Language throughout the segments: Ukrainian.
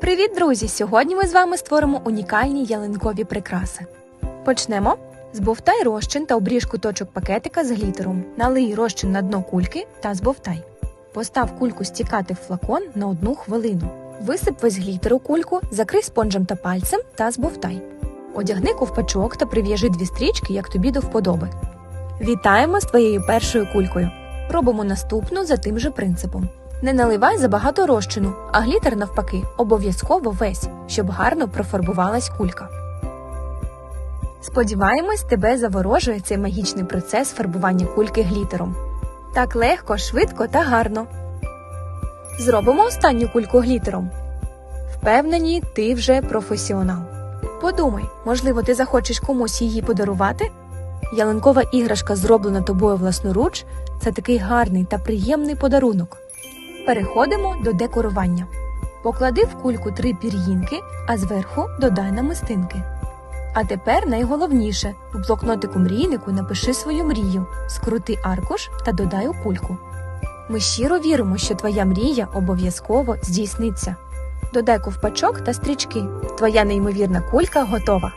Привіт, друзі! Сьогодні ми з вами створимо унікальні ялинкові прикраси. Почнемо. Збовтай розчин та обріж куточок пакетика з глітером. Налий розчин на дно кульки та збовтай. Постав кульку стікати в флакон на одну хвилину. Висип весь глітер у кульку, закрий спонжем та пальцем та збовтай. Одягни ковпачок та прив'яжи дві стрічки, як тобі до вподоби. Вітаємо з твоєю першою кулькою. Робимо наступну за тим же принципом. Не наливай забагато розчину, а глітер навпаки обов'язково весь, щоб гарно профарбувалась кулька. Сподіваємось, тебе заворожує цей магічний процес фарбування кульки глітером. Так легко, швидко та гарно. Зробимо останню кульку глітером. Впевнені, ти вже професіонал. Подумай, можливо, ти захочеш комусь її подарувати? Ялинкова іграшка, зроблена тобою власноруч, це такий гарний та приємний подарунок. Переходимо до декорування. Поклади в кульку три пір'їнки, а зверху додай намистинки. А тепер найголовніше в блокнотику мрійнику напиши свою мрію, скрути аркуш та додай у кульку. Ми щиро віримо, що твоя мрія обов'язково здійсниться. Додай ковпачок та стрічки. Твоя неймовірна кулька готова.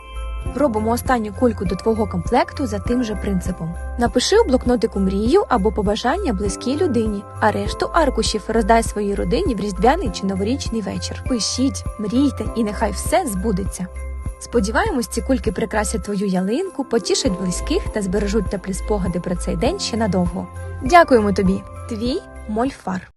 Робимо останню кульку до твого комплекту за тим же принципом. Напиши у блокнотику мрію або побажання близькій людині, а решту аркушів роздай своїй родині в різдвяний чи новорічний вечір. Пишіть, мрійте і нехай все збудеться. Сподіваємось, ці кульки прикрасять твою ялинку, потішать близьких та збережуть теплі спогади про цей день ще надовго. Дякуємо тобі, твій мольфар.